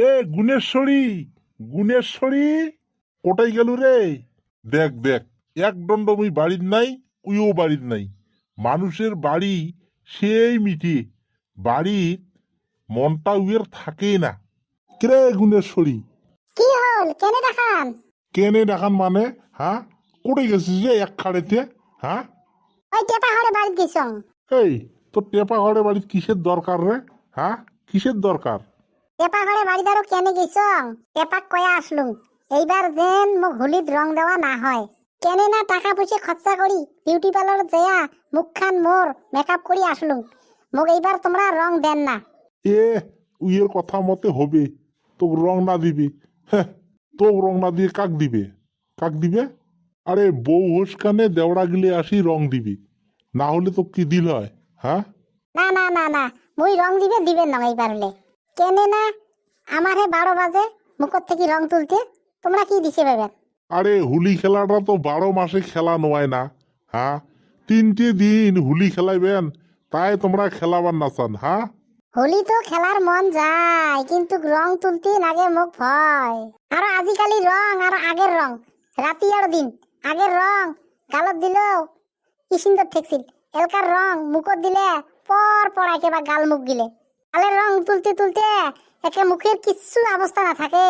এ গুণেশ্বরী গুণেশ্বরী কোটাই গেল রে? দেখ দেখ এক দণ্ড মুই বাড়ির নাই উইও বাড়ির নাই। মানুষের বাড়ি সেই মিটে বাড়ির মনটা উয়ের থাকে না। কিরে গুণেশ্বরী? কি হল? কেনে দেখান? কেনে দেখান মানে হ্যাঁ? কোটে গেছিস রে এক খাড়েতে হ্যাঁ? ওই টেপা হরে বাড়ি গেছং এই তোর টেপা ঘরে বাড়ির কিসের দরকার রে হ্যাঁ? কিসের দরকার? টেপা হরে বাড়ি দারো কেনে গেছং টেপাক কয়া আসলুম এইবার যেন মোক হোলিত রং দেওয়া না হয় কেনে না টাকা পয়সা খরচা করি বিউটি পার্লার যেয়া মুখখান মোর মেকআপ করি আসলুম মোক এইবার তোমরা রং দেন না। এ উইয়ের কথা মতে হবে তোক রং না দিবি হ্যাঁ তোক রং না দিয়ে কাক দিবে? কাক দিবে? আরে বউ হোস কানে দেওড়া গিলে আসি রং দিবি না হলে তো কি দিল হয় হ্যাঁ না না না না মুই রং দিবে দিবেন না এইবার হলে কেনে না আমার বারো বাজে মুখর থেকে রং তুলতে। তোমরা কি দিছে ভেবেন আরে হুলি খেলাটা তো বারো মাসে খেলা নয় না। হ্যাঁ তিনটে দিন হুলি খেলাইবেন তাই তোমরা খেলাবার না চান হ্যাঁ হোলি তো খেলার মন যায় কিন্তু রং তুলতে লাগে মুখ ভয়। আর আজিকালি রং আর আগের রং। রাতি আর দিন আগের রং গালত দিলেও কি সুন্দর ঠেকছিল। এলকার রং মুখত দিলে পর পর একেবারে গাল মুখ গিলে। গালের রং তুলতে তুলতে একে মুখের কিচ্ছু অবস্থা না থাকে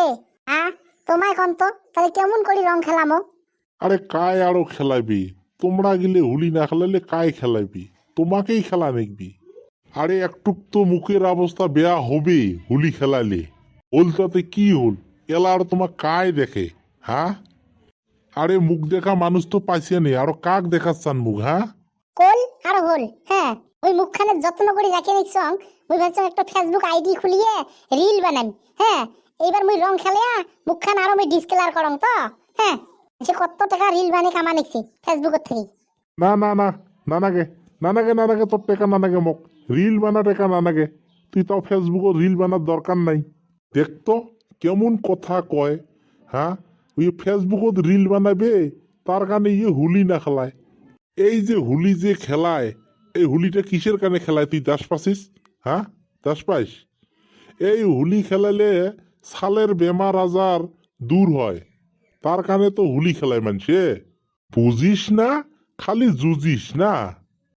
হ্যাঁ তোমায় কন তো তাহলে কেমন করি রং খেলামো? আরে কায় আরও খেলাবি তোমরা গিলে হুলি না খেলালে কায় খেলাবি তোমাকেই খেলা দেখবি। আরে একটুক তো মুখের অবস্থা বেয়া হবে হুলি খেলালে হলতাতে কি হল? এলা আর তোমার কায় দেখে হ্যাঁ আরে মুখ দেখা মানুষ তো পাইছে নে আরও কাক দেখাচ্ছান মুখ হ্যাঁ কোল আর হোল হ্যাঁ। ওই মুখখানে যত্ন করে রাখে নিচ্ছং মুই ভাবছং একটা ফেসবুক আইডি খুলিয়ে রিল বানাম হ্যাঁ এইবার মুই রং খেলিয়া মুখখান আরও মুই ডিসক্লার করং তো। হ্যাঁ সে কত টাকা রিল বানিয়ে কামা নিচ্ছি ফেসবুকের থেকে। না না না না নাগে না নাগে না নাগে তোর টেকা না মোক। রিল বানা টেকা নাগে তুই তাও ফেসবুকত রিল বানার দরকার নাই। দেখতো কেমন কথা কয় হ্যাঁ? ওই ফেসবুকত রিল বানাবে, তার কারণে ইয়ে হুলি না খেলায়। এই যে হুলি যে খেলায় এই হুলিটা কিসের কারণে খেলায়? তুই দাস পাছিস হ্যাঁ? দাস পাইস? এই হুলি খেলালে সালের বেমার আজার দূর হয়। তার কারণে তো হুলি খেলায় মানুষে বুঝিস না? খালি জুজিস না?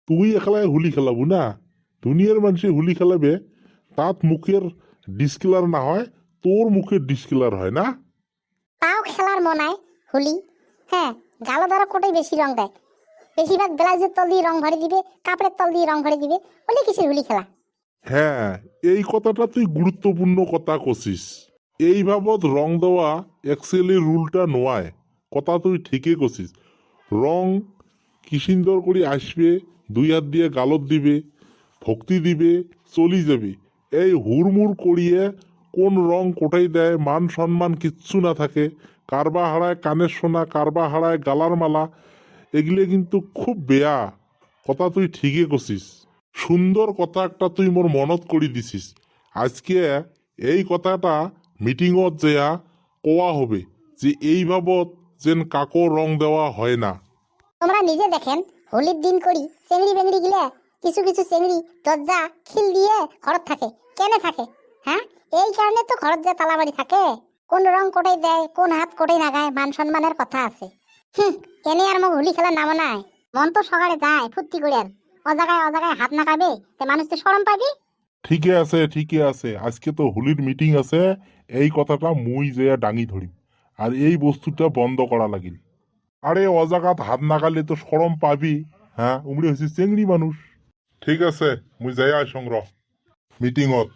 তুই একলাই হুলি খেলাবো না? দুনিয়ার মানুষে হুলি খেলাবে, তাত মুখের ডিসকিলার না হয়, তোর মুখের ডিসকিলার হয় না? তাও খেলার মনায় হোলি? হ্যাঁ গালো কোটাই বেশি রং দেয়। বেশিরভাগ ব্লাউজের তল দিয়ে রং ভরে দিবে কাপড়ের তল দিয়ে রং ভরে দিবে বলে কিসের হোলি খেলা? হ্যাঁ এই কথাটা তুই গুরুত্বপূর্ণ কথা কছিস। এই বাবদ রং দেওয়া এক্সেলের রুলটা নয় কথা তুই ঠিকই কছিস। রং কি সুন্দর করে আসবে, দুই হাত দিয়ে গালত দিবে, ভক্তি দিবে, চলি যাবে। এই হুড়মুড় করিয়ে কোন রং কোটাই দেয় মান সম্মান কিচ্ছু না থাকে। কারবা হারায় কানের সোনা, কারবা হারায় গালার মালা এগুলো কিন্তু খুব বেয়া। কথা তুই ঠিকই কছিস। সুন্দর কথা একটা তুই মোর মনত করি দিছিস। আজকে এই কথাটা মিটিংত যেয়া কোয়া হবে যে এই বাবদ যেন কাকো রং দেওয়া হয় না। তোমরা নিজে দেখেন, হোলির দিন করি চেংড়ি বেংড়ি গিলে কিছু কিছু চেংড়ি দরজা খিল দিয়ে ঘরত থাকে। কেনে থাকে হ্যাঁ? এই কারণে তো ঘরত যে তালাবাড়ি থাকে। কোন রং কোটাই দেয়, কোন হাত কোটাই নাগায় মান সম্মানের কথা আছে। এনে আর মোক হোলি খেলার নাম নাই। মন তো সকালে যায় ফুর্তি করে আর অজাগায় অজাগায় হাত নাকাবে, তে মানুষ তো সরম পাবি। ঠিকই আছে ঠিকই আছে। আজকে তো হোলির মিটিং আছে, এই কথাটা মুই যে ডাঙি ধরি আর এই বস্তুটা বন্ধ করা লাগিল। আরে অজাগাত হাত নাগালে তো সরম পাবি হ্যাঁ উমড়ি হয়েছে চেংড়ি মানুষ ঠিক আছে, মুই যাই আয় সংগ্রহ মিটিংত